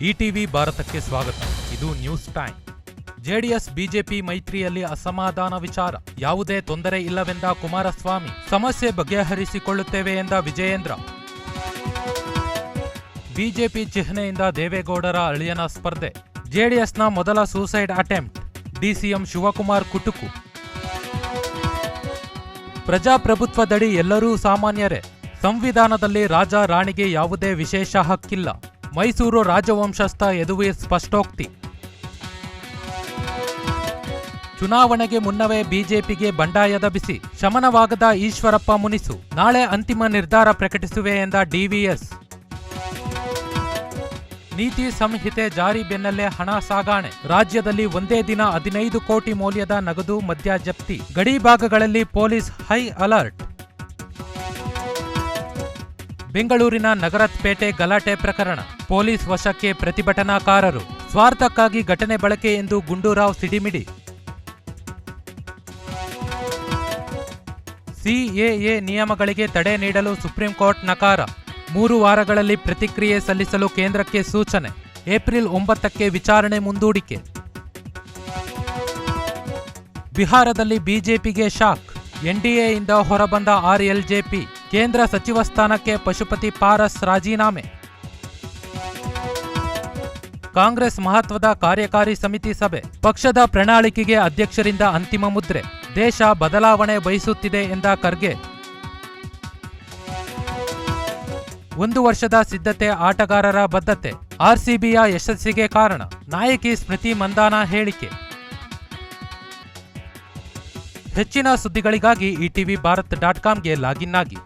ETV ಭಾರತಕ್ಕೆ ಸ್ವಾಗತ. ಇದು ನ್ಯೂಸ್ ಟೈಮ್. ಜೆಡಿಎಸ್, ಬಿಜೆಪಿ ಮೈತ್ರಿಯಲ್ಲಿ ಅಸಮಾಧಾನ ವಿಚಾರ. ಯಾವುದೇ ತೊಂದರೆ ಇಲ್ಲವೆಂದ ಕುಮಾರಸ್ವಾಮಿ ಸಮಸ್ಯೆ ಬಗೆಹರಿಸಿಕೊಳ್ಳುತ್ತೇವೆ ಎಂದ ವಿಜಯೇಂದ್ರ. ಬಿಜೆಪಿ ಚಿಹ್ನೆಯಿಂದ ದೇವೇಗೌಡರ ಅಳಿಯನ ಸ್ಪರ್ಧೆ. ಜೆಡಿಎಸ್ನ ಮೊದಲ ಸೂಸೈಡ್ ಅಟೆಂಪ್ಟ್. ಡಿಸಿಎಂ ಶಿವಕುಮಾರ್ ಕುಟುಕು. ಪ್ರಜಾಪ್ರಭುತ್ವದಡಿ ಎಲ್ಲರೂ ಸಾಮಾನ್ಯರೇ. ಸಂವಿಧಾನದಲ್ಲಿ ರಾಜ ರಾಣಿಗೆ ಯಾವುದೇ ವಿಶೇಷ ಹಕ್ಕಿಲ್ಲ. ಮೈಸೂರು ರಾಜವಂಶಸ್ಥ ಯದುವೀರ್ ಸ್ಪಷ್ಟೋಕ್ತಿ. ಚುನಾವಣೆಗೆ ಮುನ್ನವೇ ಬಿಜೆಪಿಗೆ ಬಂಡಾಯದ ಬಿಸಿ. ಶಮನವಾಗದ ಈಶ್ವರಪ್ಪ ಮುನಿಸು. ನಾಳೆ ಅಂತಿಮ ನಿರ್ಧಾರ ಪ್ರಕಟಿಸುವೆ ಎಂದ ಡಿವಿಎಸ್ ನೀತಿ ಸಂಹಿತೆ ಜಾರಿ ಬೆನ್ನಲ್ಲೇ ಹಣ ಸಾಗಾಣೆ. ರಾಜ್ಯದಲ್ಲಿ ಒಂದೇ ದಿನ ಹದಿನೈದು ಕೋಟಿ ಮೌಲ್ಯದ ನಗದು ಮದ್ಯ ಜಪ್ತಿ. ಗಡಿ ಭಾಗಗಳಲ್ಲಿ ಪೊಲೀಸ್ ಹೈ ಅಲರ್ಟ್. ಬೆಂಗಳೂರಿನ ನಗರತ್ಪೇಟೆ ಗಲಾಟೆ ಪ್ರಕರಣ. ಪೊಲೀಸ್ ವಶಕ್ಕೆ ಪ್ರತಿಭಟನಾಕಾರರು. ಸ್ವಾರ್ಥಕ್ಕಾಗಿ ಘಟನೆ ಬಳಕೆ ಎಂದು ಗುಂಡೂರಾವ್ ಸಿಡಿಮಿಡಿ. ಸಿಎಎ ನಿಯಮಗಳಿಗೆ ತಡೆ ನೀಡಲು ಸುಪ್ರೀಂ ಕೋರ್ಟ್ ನಕಾರ. ಮೂರು ವಾರಗಳಲ್ಲಿ ಪ್ರತಿಕ್ರಿಯೆ ಸಲ್ಲಿಸಲು ಕೇಂದ್ರಕ್ಕೆ ಸೂಚನೆ. ಏಪ್ರಿಲ್ ಒಂಬತ್ತಕ್ಕೆ ವಿಚಾರಣೆ ಮುಂದೂಡಿಕೆ. ಬಿಹಾರದಲ್ಲಿ ಬಿಜೆಪಿಗೆ ಶಾಕ್. ಎನ್ಡಿಎಯಿಂದ ಹೊರಬಂದ ಆರ್ಎಲ್ಜೆಪಿ ಕೇಂದ್ರ ಸಚಿವ ಸ್ಥಾನಕ್ಕೆ ಪಶುಪತಿ ಪಾರಸ್ ರಾಜೀನಾಮೆ. ಕಾಂಗ್ರೆಸ್ ಮಹತ್ವದ ಕಾರ್ಯಕಾರಿ ಸಮಿತಿ ಸಭೆ. ಪಕ್ಷದ ಪ್ರಣಾಳಿಕೆಗೆ ಅಧ್ಯಕ್ಷರಿಂದ ಅಂತಿಮ ಮುದ್ರೆ. ದೇಶ ಬದಲಾವಣೆ ಬಯಸುತ್ತಿದೆ ಎಂದ ಖರ್ಗೆ. ಒಂದು ವರ್ಷದ ಸಿದ್ಧತೆ ಆಟಗಾರರ ಬದ್ಧತೆ. ಆರ್ಸಿಬಿಯ ಯಶಸ್ಸಿಗೆ ಕಾರಣ. ನಾಯಕಿ ಸ್ಮೃತಿ ಮಂದಾನ ಹೇಳಿಕೆ. ಹೆಚ್ಚಿನ ಸುದ್ದಿಗಳಿಗಾಗಿ ಇಟಿವಿ ಭಾರತ್ ಡಾಟ್ ಕಾಮ್ಗೆ ಲಾಗಿನ್ ಆಗಿ.